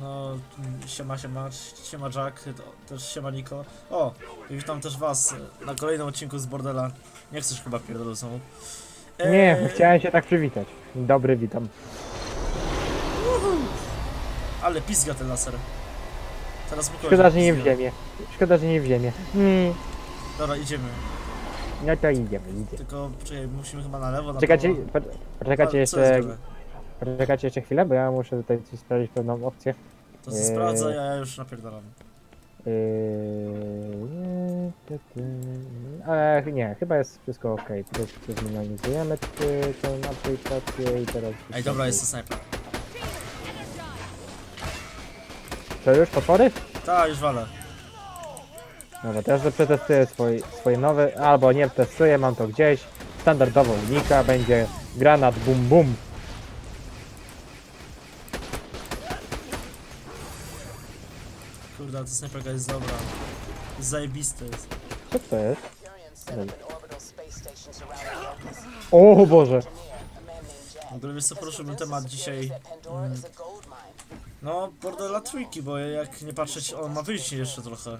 No, siema, siema, siema Jack, też siema Niko. O, i witam też was e, na kolejnym odcinku z Bordela. Nie chcesz chyba pierdolę znowu. E, Nie, chciałem się tak przywitać. Dobry, witam. Ale pizga ten laser. Teraz Szkoda, że nie w ziemię. Szkoda, że nie w ziemię. Mm, Dobra, idziemy. no to idziemy, idziemy. Tylko, czekaj, musimy chyba na lewo, na Czekajcie, prawo. po- poczekajcie jeszcze, poczekajcie jeszcze chwilę, bo ja muszę tutaj sprawdzić pewną opcję. To się Eee. sprawdza, ja już napierdalam. Yy, ty, ty. Ale nie, chyba jest wszystko ok. Tutaj sobie zminimalizujemy ty- tą aplikację i teraz... Ej, dobra, jest to snajper. To już potwory? Ta, już walę. Dobra, teraz to przetestuję swój, swoje nowe, albo nie testuję, mam to gdzieś. Standardowo unika, będzie granat bum bum. Ta snajperka jest dobra. Zajebiste jest. Co to jest? O Boże! W ogóle wiesz co, poruszyłbym temat dzisiaj... Mm, no, Bordela trójki, bo jak nie patrzeć, on ma wyjść jeszcze trochę.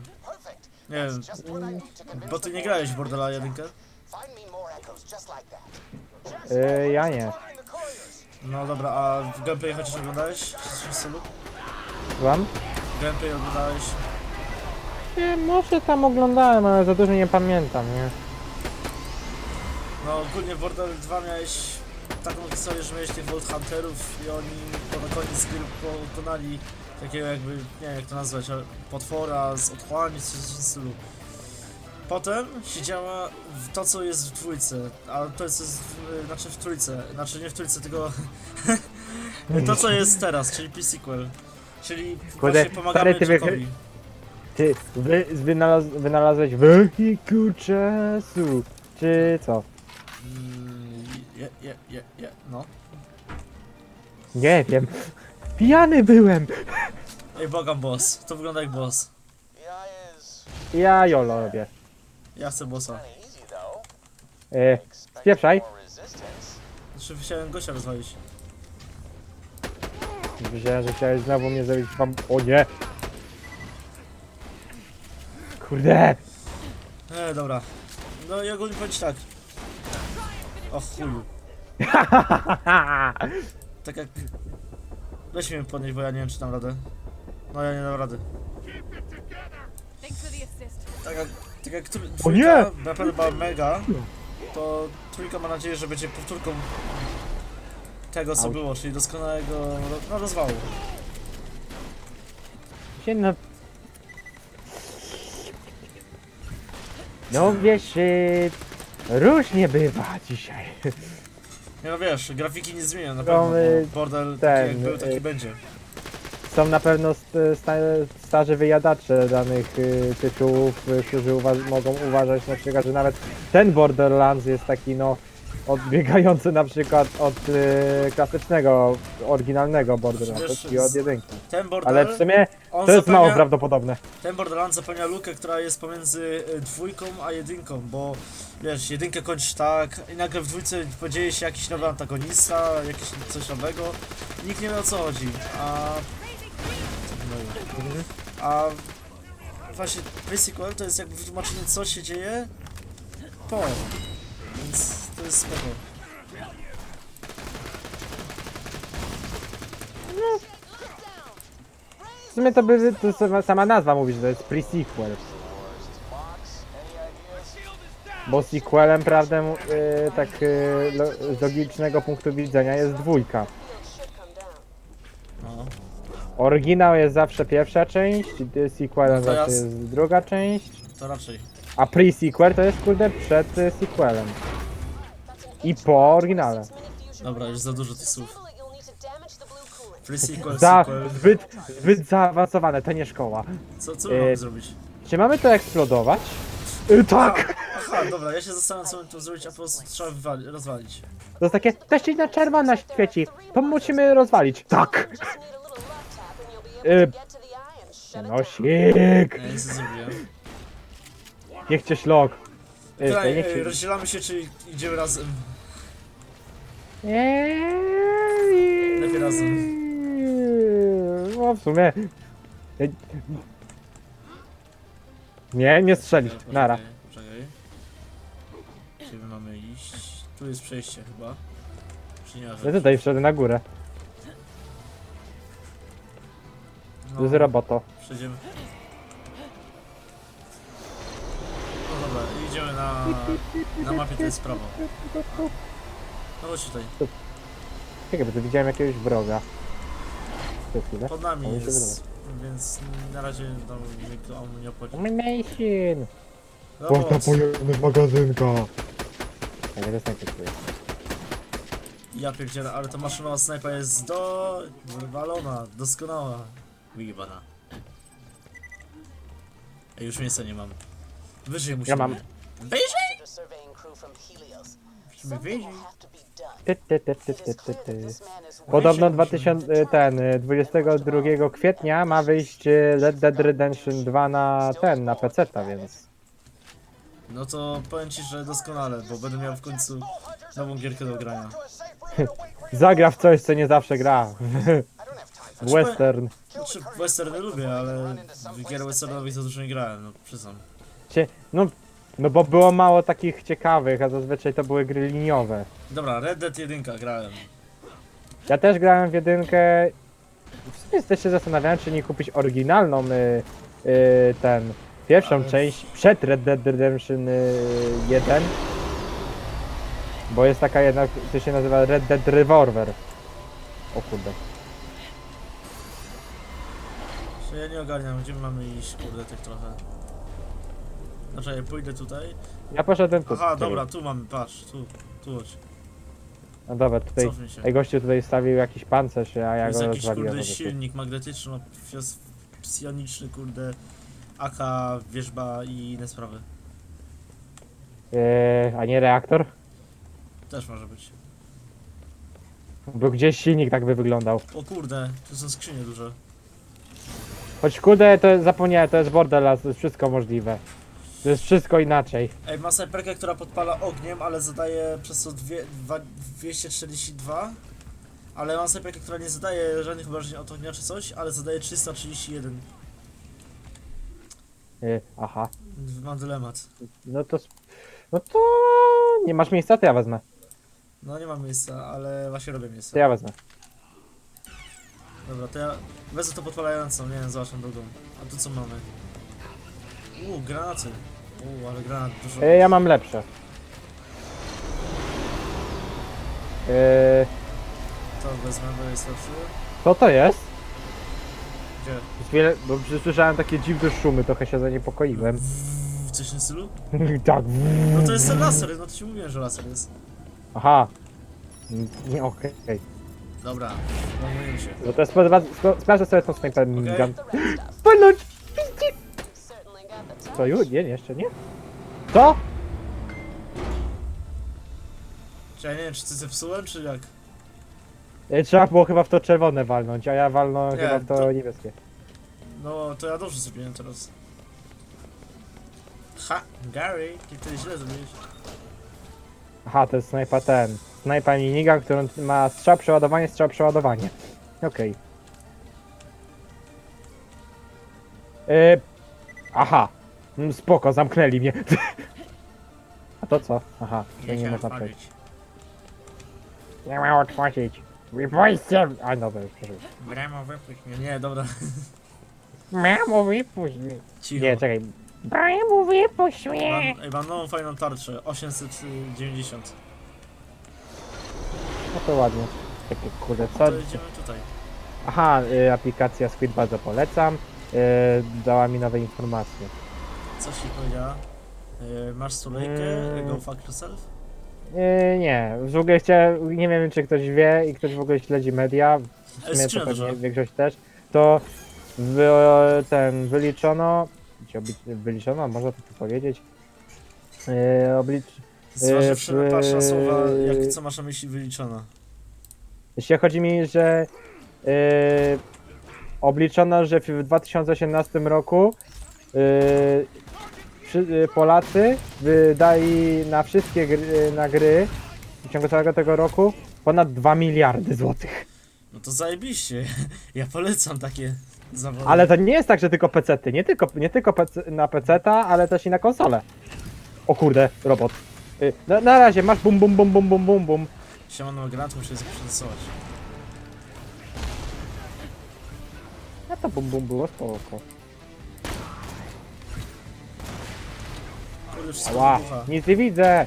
Nie wiem, bo ty nie grałeś w Bordela jedynkę? Yy, ja nie. No dobra, a w gameplay chociaż oglądałeś? Czy coś w stylu? Wam? Gameplay oglądałeś? Nie, może tam oglądałem, ale za dużo nie pamiętam, nie? No ogólnie w Bordel 2 miałeś taką historię, że miałeś tych Vault Hunterów i oni po na koniec gry pokonali takiego jakby, nie wiem jak to nazwać, ale potwora z otchłani, coś w tym stylu. Potem się działa w to, co jest w dwójce, a to jest, jest w, znaczy w trójce, znaczy nie w trójce, tylko to, co jest teraz, czyli P-Sequel. Czyli Kurde, właśnie pomagamy stary, ty Jackowi. Ty, wy, wynalaz, wynalazłeś wehikuł czasu, czy co? Mm, je, je, je, je, no. Nie wiem. Pijany byłem! Ej, bogam boss, to wygląda jak boss. Ja jolo robię. Ja chcę bossa. Yy, spieprzaj. Znaczy chciałem gościa rozwalić. Myślałem, że chciałeś znowu mnie zrobić wam... O nie! Kurde! E, dobra. No i ogólnie powiedzieć tak. O chuju. Tak jak... Weź mnie podnieść, bo ja nie wiem czy dam radę. No ja nie dam rady. Thanks for the assist. Tak jak... Tak jak trój- O trójka nie! była mega, to trójka ma nadzieję, że będzie powtórką tego co Auć. było, czyli doskonałego ro- no, rozwału. się no... No wiesz, yy, różnie bywa dzisiaj. Nie no wiesz, grafiki nie zmienią na No, pewno, y, bo bordel ten, taki jak był, taki y, będzie. Są na pewno st, sta, starzy wyjadacze danych y, tytułów, y, którzy uwa- mogą uważać na przykład, że nawet ten Borderlands jest taki no odbiegający na przykład od y, klasycznego, oryginalnego Borderlandsa, Wiesz, czyli od z- jedynki. Ten Ale w sumie on to jest zapewnia- mało prawdopodobne. Ten Borderlands zapełnia lukę, która jest pomiędzy y, dwójką a jedynką, bo wiesz, jedynkę kończysz tak i nagle w dwójce podzieje się jakiś nowy antagonista, jakiś coś nowego. Nikt nie wie o co chodzi, a... A właśnie Pre-sequel to jest jakby wytłumaczenie co się dzieje po, więc to jest spoko. W sumie to by to sama- sama nazwa mówi, że to jest pre-sequel. Bo sequelem, prawdę, mu- y, tak y, lo, z logicznego punktu widzenia jest dwójka. No. Oryginał jest zawsze pierwsza część, y, sequelem No to zawsze jest druga część, To raczej. a pre-sequel to jest kurde przed y, sequelem. I po oryginale. Dobra, już za dużo tych słów. Pre-sequel, Za, sequel. zbyt, zbyt zaawansowane, to nie szkoła. Co, co my y, mamy zrobić? Czy mamy to eksplodować? Y, tak! Aha, dobra, ja się zastanawiam co mamy tu zrobić, a po prostu trzeba wywali- rozwalić. To jest takie, na czerwono świeci, to musimy rozwalić. Tak! Y, Nosik! Ja nic nie zrobiłem. Niech cię ślok. Niech ej, cię... rozdzielamy się, czy idziemy razem? Eee, Lepiej razem. No, w sumie... Ej. Nie, nie strzelić. Poczekaj, Nara. Poczekaj. Gdzie my mamy iść? Tu jest przejście chyba. Czy nie? Ja tutaj wszedłem na górę. No, Z roboto. Przejdziemy. Dobra, idziemy na, na mapie, to jest prawo. No chodź tutaj. Czekaj, bo tu widziałem jakiegoś wroga. Przez chwilę. Pod nami się jest, więc na razie no, nikomu nie obchodzi. Domination! Moc. pojemnych magazynka! Ja nie dostępny tu jest. Ja pierdzielę, ale ta maszynowa snajpa jest do... wywalona, doskonała. Wyjebana. Ej, już miejsca nie mam. Wyżej musimy. mam. Wyżej? Musimy wyżej. Ty, ty, ty, ty, ty, ty, ty. Podobno 2000, ten, y, 22 kwietnia ma wyjść y, Red Dead Redemption 2 na ten, na PC, więc... No to powiem ci, że doskonale, bo będę miał w końcu nową gierkę do grania. Zagra w coś, co nie zawsze gra. W Znaczy, western. Znaczy, westerny lubię, ale w gier westernowych za dużo nie grałem, no przyznam. Cie- No, no bo było mało takich ciekawych, a zazwyczaj to były gry liniowe. Dobra, Red Dead 1 grałem. Ja też grałem w jedynkę. W sumie też się zastanawiałem, czy nie kupić oryginalną y, y, ten pierwszą Ale- część przed Red Dead Redemption y, 1. Bo jest taka jedna, to się nazywa Red Dead Revolver. O kurde. Że ja nie ogarniam, gdzie my mamy iść, kurde, tych trochę. Ja pójdę tutaj. Ja poszedłem tu. Aha, dobra, tu mamy, patrz, tu, tu chodź. No dobra, tutaj. Cofnij się. Ej, gościu tutaj stawił jakiś pancerz, a ja jest go jakiś, rozwaliłem. kurde, po prostu. silnik magnetyczny, fios- psioniczny, kurde, AK, wierzba i inne sprawy. Yy, a nie reaktor? Też może być. Bo gdzieś silnik tak by wyglądał. O kurde, tu są skrzynie duże. Choć kurde, to zapomniałem, to jest Borderlands, to jest wszystko możliwe. To jest wszystko inaczej. Ej, ma snajperkę, która podpala ogniem, ale zadaje przez to dwie, dwa, 242. Ale mam snajperkę, która nie zadaje żadnych obrażeń od ognia czy coś, ale zadaje 331. Yy, aha. Mam dylemat. No to. sp- No to. Nie masz miejsca, to ja wezmę. No nie mam miejsca, ale właśnie robię miejsce. To ja wezmę. Dobra, to ja wezmę to podpalającą, nie wiem, zobaczę drugą. A tu co mamy? Uuu, granaty. Uuu, ale granat dużo. Yy, ja mam lepsze. Yy, To wezmę, bo jest lepszy. co to jest? Gdzie? Bo słyszałem takie dziwne szumy, trochę się zaniepokoiłem. W coś w tym stylu? tak. No to jest ten laser, no to ci mówiłem, że laser jest. Aha. Nie, okej. Dobra, zajmujemy się. No to spo- sprawdzę sobie tą snajper Okej. gun. touch. już? Nie, jeszcze nie? Co? Czy ja nie wiem, czy ty zepsułem, czy jak? E, Trzeba było chyba w to czerwone walnąć, a ja walnąłem Nie, chyba w to, to- niebieskie. No, to ja dobrze zrobiłem teraz. Ha, Gary, ty to źle zrobiłeś. Aha, to jest snajpa ten. Snajpa minigun, którą ma strzał, przeładowanie, strzał, przeładowanie. Okej. E, Aha. Mm, Spoko, zamknęli mnie. A to co? Aha, to nie można przejść. Nie miało otworzyć. Wypuśćcie! A dobra, już przeżyłem. Bramo, wypuść mnie. Nie, dobra, Mamo, wypuść mnie. cicho. Nie, czekaj. Mamo, wypuść Mam, mnie. ej, mam nową fajną tarczę, 890. No to ładnie. Takie kurde, co? To idziemy tutaj. Aha, y, aplikacja Squid bardzo polecam. Y, dała mi nowe informacje. Co ci powiedziała? Yy, masz stulejkę, Mm. go fuck yourself? Y, nie, w ogóle chciałem, nie wiem czy ktoś wie i ktoś w ogóle śledzi media, w sumie to pewnie większość też, to wy, ten wyliczono, wyliczono, można to tu powiedzieć, y, oblicz, Zważywszy na na słowa, jak co masz na myśli wyliczona. Jeśli chodzi mi, że yy, obliczono, że w 2018 roku yy, yy, Polacy wydali na wszystkie gry, na gry w ciągu całego tego roku ponad 2 miliardy złotych. No to zajebiście. Ja polecam takie zawody. Ale to nie jest tak, że tylko PC-ty, nie tylko, nie tylko PC, na PC-ta, ale też i na konsolę. O kurde, robot. Na, na razie masz bum bum bum bum bum bum bum. Siemano granat muszę zaprzetestować. A to bum bum było spoko. Kurde, wszystko Ała, wybucha. nic nie widzę.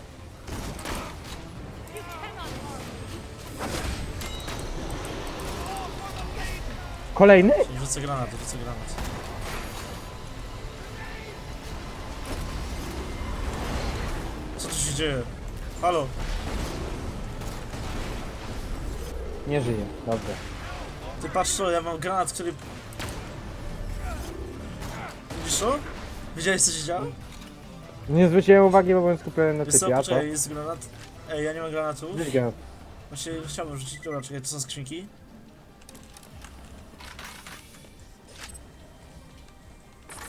Kolejny? Rzucę granat, rzucę granat. Co tu się dzieje? Halo? Nie żyje, dobrze. Ty patrz to, ja mam granat, który... Widzisz to? Widziałeś co się działo? Nie zwróciłem uwagi, bo byłem skupiony na Wiesz co, typie, a co? poczekaj, jest granat. Ej, ja nie mam granatu. Rzuć granat. Właśnie chciałbym rzucić, dobra, czekaj, to są skrzynki.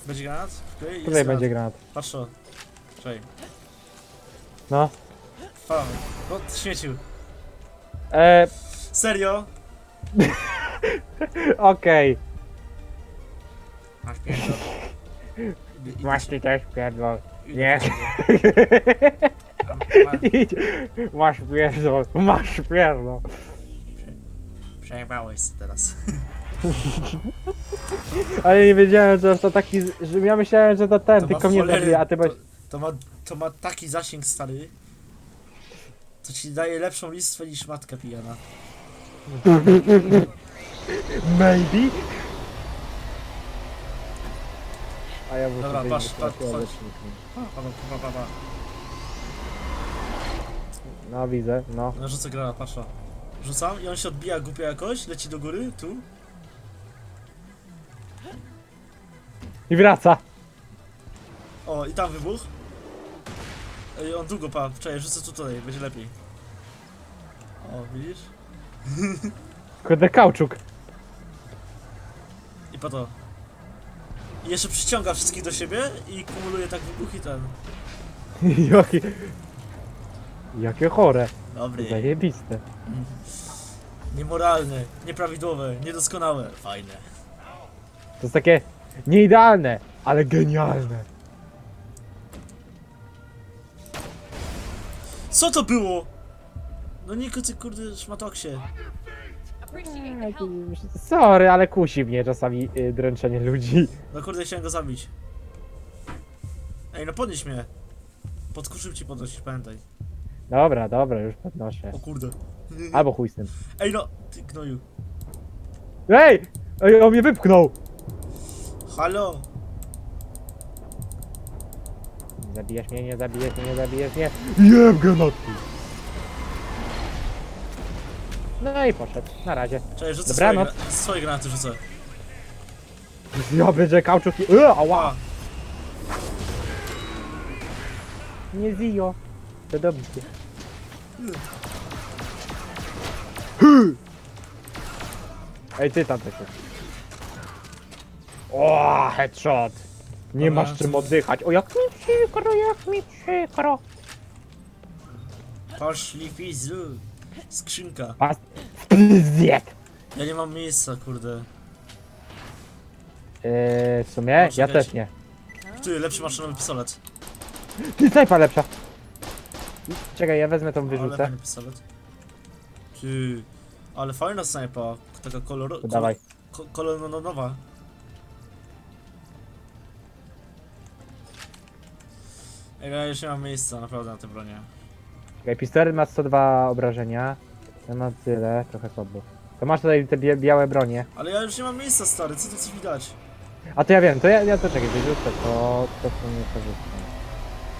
Będzie granat? Jest Tutaj granat. będzie granat. Patrz to. Czekaj. No. Falamy. O, śmiecił. E, Serio? okej. Masz pierdol. Ty też pierdol. Nie. Idź. Masz pierdol, masz pierdol. Przejebałeś się teraz. Ale nie wiedziałem, że to taki, że ja myślałem, że to ten, To ma tylko mnie cholery- zabije, a ty to, byś... to, ma, to ma taki zasięg stary. To ci daje lepszą listwę niż matka pijana. Maybe? A ja Dobra, wyjść patrz, pa, pa, pa, pa. No widzę, no. No rzucę granat, patrz to. Rzucam i on się odbija głupio jakoś, leci do góry, tu. I wraca. O, i tam wybuch. Ej, on długo pa, czekaj, rzucę tu tutaj, będzie lepiej. O, widzisz? Kurde, kauczuk. I po to. I jeszcze przyciąga wszystkich do siebie i kumuluje tak wybuch i ten. Jakie... Jakie chore. Dobry. Zajebiste. Niemoralne, nieprawidłowe, niedoskonałe. Fajne. To jest takie nieidealne, ale genialne. Co to było? No Niko, ty kurde szmatoksie. Sorry, ale kusi mnie czasami y, dręczenie ludzi. No kurde, chciałem go zabić. Ej, no podnieś mnie. Podkuszył ci podnosić, pamiętaj. Dobra, dobra, już podnoszę. O kurde. Albo chuj z tym. Ej no, ty gnoju. Ej! Ej, on mnie wypchnął! Halo? Nie zabijesz mnie, nie zabijesz mnie, nie zabijesz mnie. Jem granaty! No i poszedł, na razie. Czekaj, rzucę Dobranoc. swoje, gra- swoje granaty rzucę. Ja będzie kauczuk i... Eee, ała! Nie zijo. To dobrze. Ej, ty tam też. O, headshot! Nie Dobra. masz czym oddychać. O, jak mi przykro, jak mi przykro. poszli fizu. Skrzynka. A, zjed! Ja nie mam miejsca, kurde. Yy, w sumie, Może ja też nie. Ty, lepszy maszynowy pistolet. Ty, snajpa lepsza. Czekaj, ja wezmę tą Ale wyrzucę. fajny pistolet. Ty, ale fajna snajpa. Taka kolor... To dawaj. Ko koloronowa. Ej, Ja już nie mam miejsca naprawdę na tę bronię. Czekaj, pistolet ma 102 obrażenia. Ja mam tyle, trochę słabo. To masz tutaj te bie białe bronie. Ale ja już nie mam miejsca, stary, co tu chcesz mi dać? A to ja wiem, to ja, ja to czekaj, wyrzucę to, to co nie korzystam.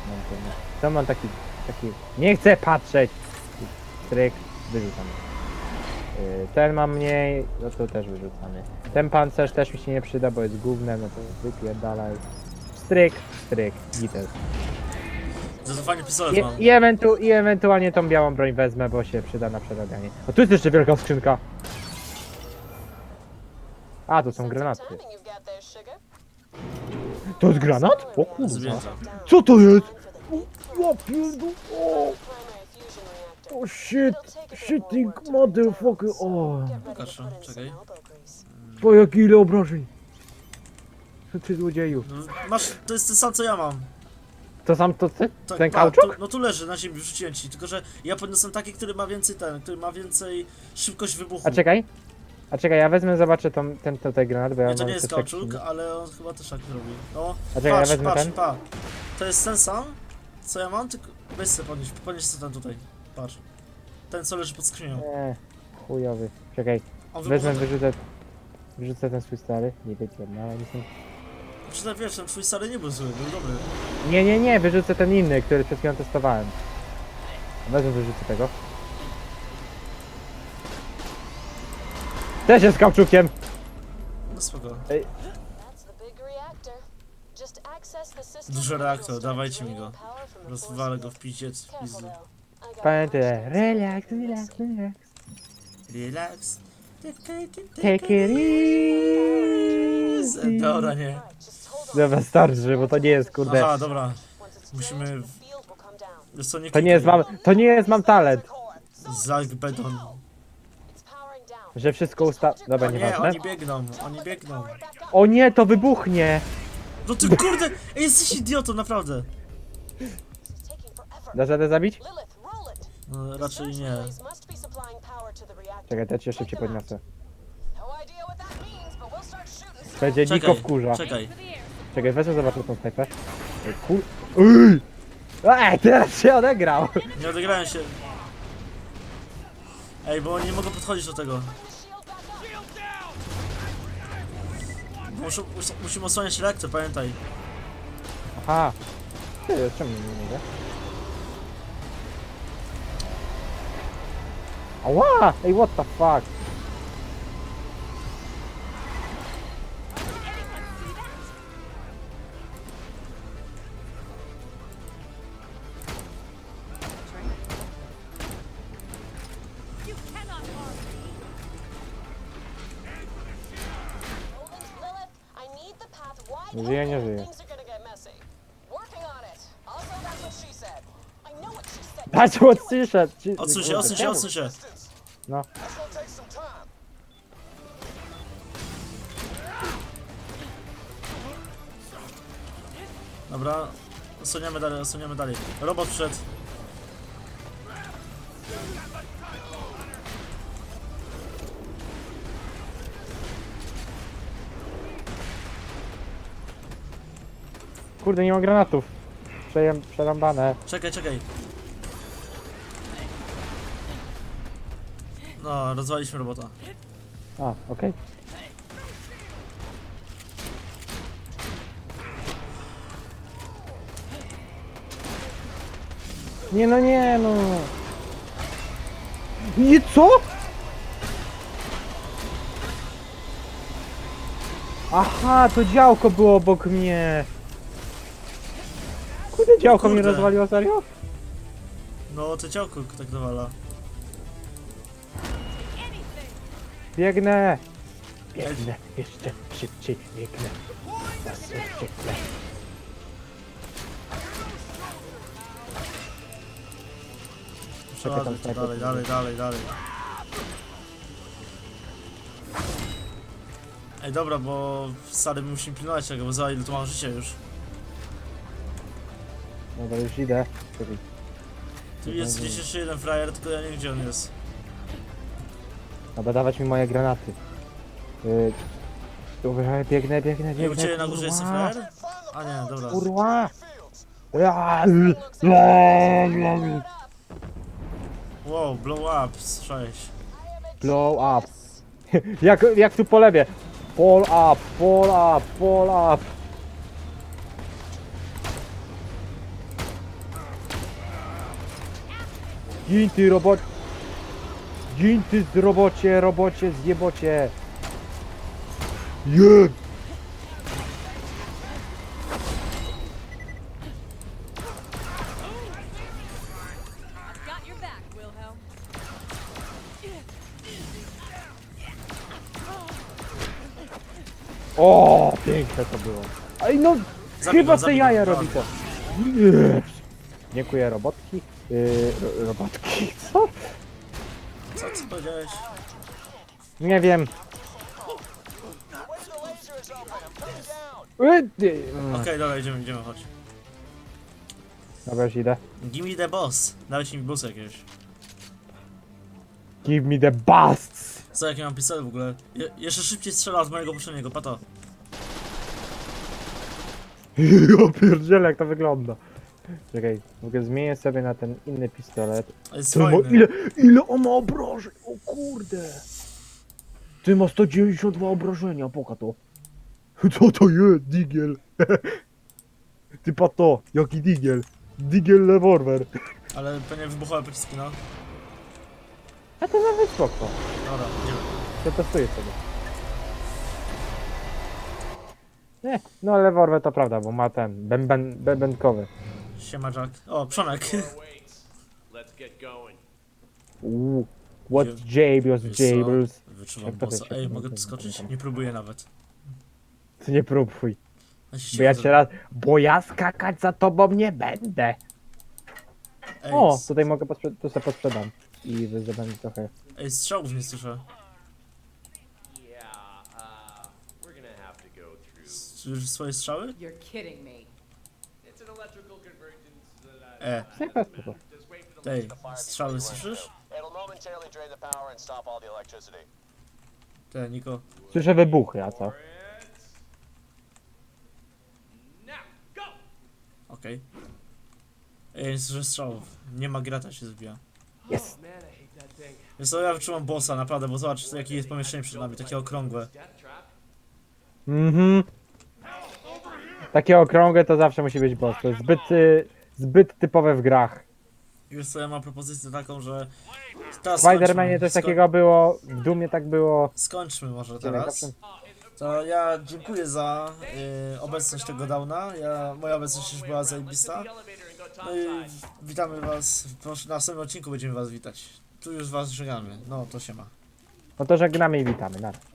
Mam to, to mam taki, taki, nie chcę patrzeć! Stryk, wyrzucam. Yy, Ten mam mniej, no to też wyrzucamy. Ten pancerz też mi się nie przyda, bo jest gównem, no to wypierdalaj. Stryk, stryk, gites. Za to fajny pistolet I, mam. i, ewentu, I ewentualnie tą białą broń wezmę, bo się przyda na przerabianie. O, tu jest jeszcze wielka skrzynka. A, to są granaty. To jest granat? O kurwa. Co to jest? Ja pierdol... O! O shit, shitting motherfucker, o. Pokaż, to czekaj. Po jakie ile obrażeń. Co ty złodzieju? No, masz, to jest ten sam co ja mam. To sam to ty? Tak, Ten pa, kauczuk? no tu leży na ziemi, wrzuciłem ci, tylko że ja podniosłem taki, który ma więcej ten, który ma więcej szybkość wybuchu. A czekaj. A czekaj, ja wezmę, zobaczę tą, ten tutaj granat, bo ja Nie, to mam nie jest te czeki. kauczuk, ale on chyba też tak robi. No, A czekaj, ja patrz, wezmę patrz, ten. pa. To jest ten sam, co ja mam, tylko weź sobie podnieś, podnieś sobie ten tutaj. Patrz. Ten co leży pod skrzynią. Nie, chujowy. Czekaj, On wezmę, wyrzucę... Wyrzucę ten swój stary. Nie wiem, no ale nie są... Czy wiesz, twój stary nie był zły, był dobry. Nie, nie, nie, wyrzucę ten inny, który przed chwilą testowałem. Wezmę, wyrzucę tego. Też jest kauczukiem! No spoko. System Duży reaktor, dawajcie mi go. Rozwalę go w piździec, w pizdu. Pamiętaj, relax, relax, relax. Relax. Take it easy. Dobra, nie. Dobra, starczy, bo to nie jest, kurde. Aha, dobra. Musimy-. Wiesz co, nie To nie jest mam, to nie jest mam talent, beton. Down. że wszystko usta... Dobra, Nie, nieważne. oni biegną, oni biegną. O nie, to wybuchnie! No ty kurde, ej, jesteś idiotą, naprawdę. Dasz radę zabić? Lilith, roll it. No, raczej nie. to. Czekaj, to cię szybciej podniosę. Będzie Niko Czekaj, wkurza. czekaj. Czekaj, weź zobaczę tą snajpę. Ej, Kur... Ej! Ej, teraz się odegrał! Nie odegrałem się. Ej, bo oni nie mogą podchodzić do tego. Muszą, mus- musimy osłaniać reaktor, pamiętaj. Aha. Ty, czemu nie mogę? Ała! Ej, what the fuck? Przyszedł! Ci- Odsuń się, odsuń się, odsuń się. No. Dobra, osłaniamy dalej, osłaniamy dalej. Robot wszedł. Kurde, nie mam granatów. Przejem, przerąbane. Czekaj, czekaj. No, rozwaliśmy robota. A, okej. Nie no, nie no. Nie co? Aha, to działko było obok mnie. Kurde, działko mnie Kurde. rozwaliło, serio? No, to ciałko tak dowala. Biegnę. Biegnę, jeszcze szybciej biegnę. Teraz ucieknę. Czekaj, tam dalej, dalej, dalej, dalej. Ej, dobra, bo stary my musimy pilnować tego, bo za ile tu mam życia już. Dobra, już idę. Tu jest gdzieś jeszcze jeden frajer, tylko ja nie wiem gdzie on jest. Dobra, dawać mi moje granaty. Yy, dobra, biegnę, biegnę, Nie, biegnę. u ciebie na górze jest ten kurwa. frajer? A nie, dobra. Kurwa! Ja, l-. Wow, blow up, słyszałeś. Blow up. jak, jak tu po lewie. Fall up, fall up, fall up. Gin ty robot... Gin ty z robocie, robocie, zjebocie. Jeb! O, piękne to było. Ej no, Zabij chyba go, te zabij go, jaja robi to. Dziękuję robotki. Yy, ro- robotki, co? Co, co powiedziałeś? Nie wiem. Ty- mm. Okej, dobra, idziemy, idziemy, chodź. Dobra, już idę. Give me the boss. Dajcie mi bossa jakiegoś. Give me the busts! Co, jaki mam pistolet w ogóle? Je jeszcze szybciej strzela od mojego poprzedniego, pato. Ja pierdzielę, jak to wygląda. Czekaj, ogóle zmienię sobie na ten inny pistolet. Ty, ma, fajny. ile, ile on ma obrażeń? O kurde! Ty ma 192 obrażenia, poka to. Co to jest, digiel? Ty pa to, jaki digiel? Digiel rewolwer. Ale pewnie wybuchowe pociski, no. A to nawet spoko. Dobra, idziemy. Przetestuję sobie. Nie, no rewolwer to prawda, bo ma ten, bęben, bębenkowy. Siema Jack. O. Uuu, what Jables? Jables. Wyczuwam Jak to bossa. wiecie, Ej, mogę tu skoczyć? Nie próbuję nawet. Ty nie próbuj. Się Bo ja cię raz, bo ja skakać za tobą nie będę. Ej, O, s- tutaj mogę posprzedać, to sobie posprzedam. I zdobędę trochę. Ej, strzałów nie słyszę. Yeah, uh, we're gonna have to go through. Słyszysz swoje strzały? You're kidding me. It's an electrical convergence that I E, Spoko, spoko. just wait for the ej, strzały słyszysz? It'll momentarily drain the stop all the electricity. Te, Niko. Słyszę wybuchy, a co? Okej. Ej, nie słyszę strzałów. Nie ma grata się zbija. Jest. Oh. Więc to ja wyczuwam bossa, naprawdę, bo zobacz, jakie jest pomieszczenie przed nami, takie okrągłe. Mhm. Takie okrągłe to zawsze musi być boss. To jest zbyt, y, zbyt typowe w grach. Co, ja mam propozycję taką, że... W Spider-Manie skończmy. Sko- takiego było, w Dumie tak było. Skończmy może teraz. To ja dziękuję za y, obecność tego downa. Ja, moja obecność już była zajebista. No i witamy was, proszę, na następnym odcinku będziemy was witać. Tu już was żegnamy. No to się ma. No to żegnamy i witamy. Na. razie.